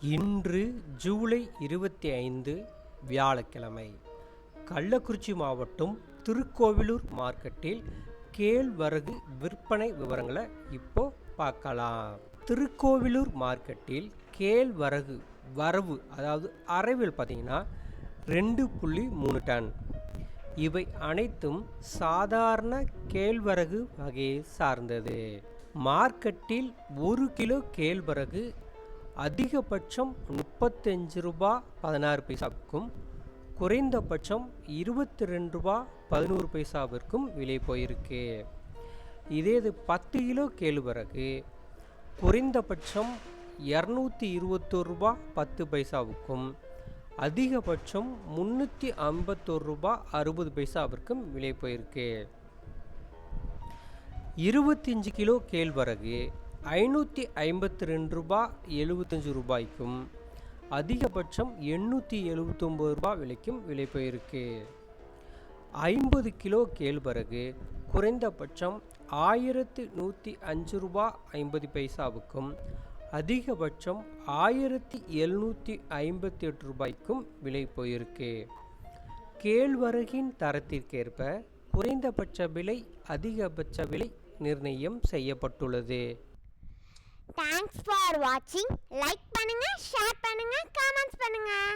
இன்று ஜூலை இருபத்தி ஐந்து வியாழக்கிழமை. கள்ளக்குறிச்சி மாவட்டம் திருக்கோவிலூர் மார்க்கெட்டில் கேழ்வரகு விற்பனை விவரங்களை இப்போ பார்க்கலாம். திருக்கோவிலூர் மார்க்கெட்டில் கேழ்வரகு வரவு அதாவது அரைவில் பார்த்தீங்கன்னா ரெண்டு புள்ளி மூணு டன். இவை அனைத்தும் சாதாரண கேழ்வரகு வகையை சார்ந்தது. மார்க்கெட்டில் ஒரு கிலோ கேழ்வரகு அதிகபட்சம் முப்பத்தஞ்சு ரூபா பதினாறு பைசாவுக்கும் குறைந்தபட்சம் இருபத்தி ரெண்டு ரூபா பதினோரு பைசாவிற்கும் விலை போயிருக்கு. இதே இது பத்து கிலோ கேழ்வரகு குறைந்தபட்சம் இரநூத்தி இருபத்தோரு ரூபா பத்து பைசாவுக்கும் அதிகபட்சம் முந்நூற்றி ஐம்பத்தோரு ரூபா அறுபது பைசாவிற்கும் விலை போயிருக்கு. இருபத்தஞ்சு கிலோ கேழ்வரகு ஐநூற்றி ஐம்பத்தி ரெண்டு ரூபா எழுபத்தஞ்சு ரூபாய்க்கும் அதிகபட்சம் எண்ணூற்றி எழுபத்தொம்பது ரூபா விலைக்கும் விலை போயிருக்கு. ஐம்பது கிலோ கேழ்வரகு குறைந்தபட்சம் ஆயிரத்து நூற்றி அஞ்சு ரூபா ஐம்பது பைசாவுக்கும் அதிகபட்சம் ஆயிரத்தி எழுநூற்றி ஐம்பத்தி எட்டு ரூபாய்க்கும் விலை போயிருக்கு. கேழ்வரகின் தரத்திற்கேற்ப குறைந்தபட்ச விலை அதிகபட்ச விலை நிர்ணயம் செய்யப்பட்டுள்ளது. தேங்க்ஸ் ஃபார் வாட்சிங் லைக் பண்ணுங்கள் ஷேர் பண்ணுங்கள் கமெண்ட்ஸ் பண்ணுங்கள்